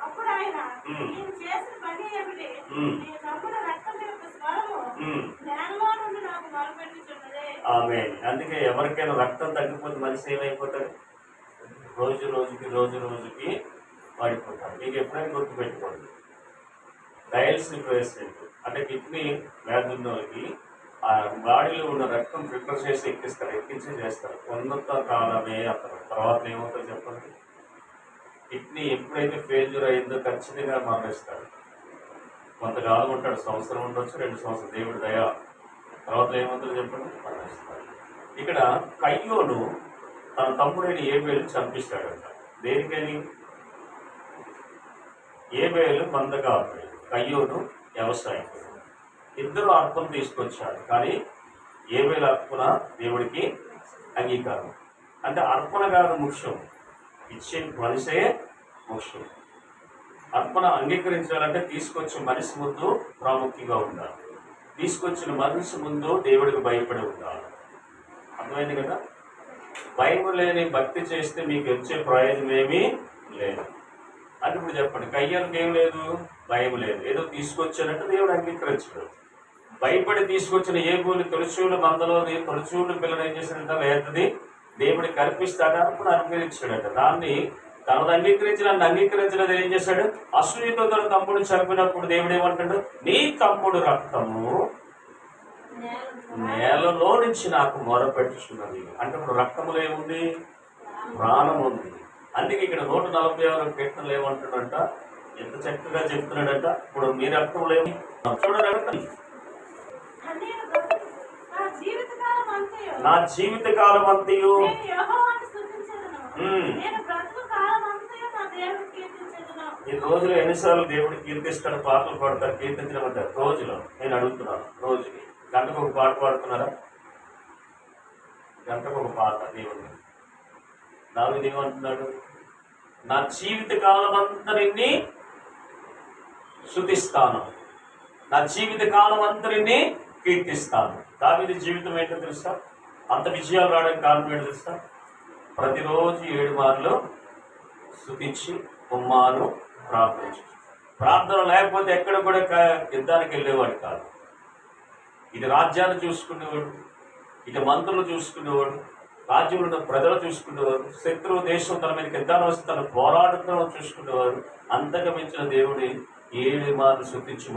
అప్పుడు ఆయన ఉమ్. నీవు చేసిన పని ఏమిటి? ఉమ్. నీ తమ్ముడు రక్తం యొక్క స్వరము ఉమ్. నేలలో నుండి నాకు మొరపెట్టుచున్నదే ఆమె అందుకే ఎవరికైనా రక్తం తగ్గిపోతే మనిషి ఏమైపోతాడు రోజు రోజుకి రోజు రోజుకి వాడిపోతాడు మీకు ఎప్పుడైనా గుర్తుపెట్టుకోండి. డయాలసిస్ పేషెంట్ అంటే కిడ్నీ వ్యాధి ఉన్న వాళ్ళకి ఆ బాడీలో ఉన్న రక్తం ఫిల్టర్ చేసి ఎక్కిస్తారు ఎక్కించి చేస్తారు. ఉన్నంత కాలమే అతను. తర్వాత ఏమవుతుందో చెప్పండి? కిడ్నీ ఎప్పుడైతే ఫెయిల్యూర్ అయిందో ఖచ్చితంగా మరణిస్తాడు కొంతకాలం ఉంటాడు సంవత్సరం ఉండొచ్చు రెండు సంవత్సరం దేవుడు దయా. తర్వాత ఏమవుతుందో చెప్పండి? మరణిస్తాడు ఇక్కడ కయ్యోను తన తమ్ముడైన ఏబేలు చంపిస్తాడంట. దేనికని? ఏబేలు మందకాపుడు కయ్యోను వ్యవసాయకుడు ఇద్దరు అర్పణ తీసుకొచ్చారు. కానీ ఏమేమి అర్పణ? దేవుడికి అంగీకారం. అంటే అర్పణ కాదు ముఖ్యం. ఇచ్చే మనిషే ముఖ్యం. అర్పణ అంగీకరించాలంటే తీసుకొచ్చే మనిషి ముందు ప్రాముఖ్యంగా ఉండాలి. తీసుకొచ్చిన మనిషి ముందు దేవుడికి భయపడి ఉండాలి. అర్థమైంది కదా? భయం లేని భక్తి చేస్తే మీకు వచ్చే ప్రయోజనం ఏమీ లేదు. అంటే ఇప్పుడు చెప్పండి. కయ్యానికి ఏం లేదు? భయం లేదు. ఏదో తీసుకొచ్చానంటే దేవుడు అంగీకరించడు. భయపడి తీసుకొచ్చిన ఏ భూమి తొలిచూలు మందలో తొలిచూలు పిల్లలు ఏం చేశాడంట లేతది దేవుడికి కల్పిస్తాడా అప్పుడు అంగీకరించాడట దాన్ని తనది అంగీకరించి నన్ను ఏం చేశాడు? అసూయతో తన తమ్ముడు చంపినప్పుడు దేవుడు ఏమంటాడు? నీ తమ్ముడు రక్తము నేలలో నుంచి నాకు మొరపెట్టుచున్నది. అంటే ఇప్పుడు రక్తములు ఏముంది? ప్రాణం ఉంది. అందుకే ఇక్కడ నూట నలభై ఆరు కీర్తనలు ఏమంటాడంట ఎంత చక్కగా చెప్తున్నాడంట? ఇప్పుడు మీ రక్తంలో ఏమి చూడండి నా జీవితకాలం అంతయు. ఈ రోజులో ఎన్నిసార్లు దేవుడు కీర్తిస్తాడు పాటలు పాడతారు కీర్తించడం రోజులో. నేను అడుగుతున్నాను రోజుకి. గంటకు ఒక పాట పాడుతున్నారా? గంటకు ఒక పాట దేవుడిని దావిది ఏమంటున్నాడు నా జీవిత కాలం నిన్ని శుతిస్తాను నా జీవిత కాలం అంతా నిన్ని కీర్తిస్తాను. దావిది జీవితం ఏంటో తెలుసా? అంత విజయాలు రావడానికి కారణం ఏంటో తెలుసా? ప్రతిరోజు ఏడు మార్లు స్థుతించి బొమ్మాను ప్రార్థించు ప్రార్థన లేకపోతే ఎక్కడ కూడా క- యుద్ధానికి వెళ్ళేవాడు కాదు. ఇటు రాజ్యాన్ని చూసుకునేవాడు ఇటు మంత్రులు చూసుకునేవాడు రాజ్యంలో ఉన్న ప్రజలు చూసుకునేవారు శత్రువు దేశం తన మీద యుద్ధాలు వస్తే తను చూసుకునేవారు అంతగా మించిన దేవుడి ఏడు మార్లు శుద్ధించి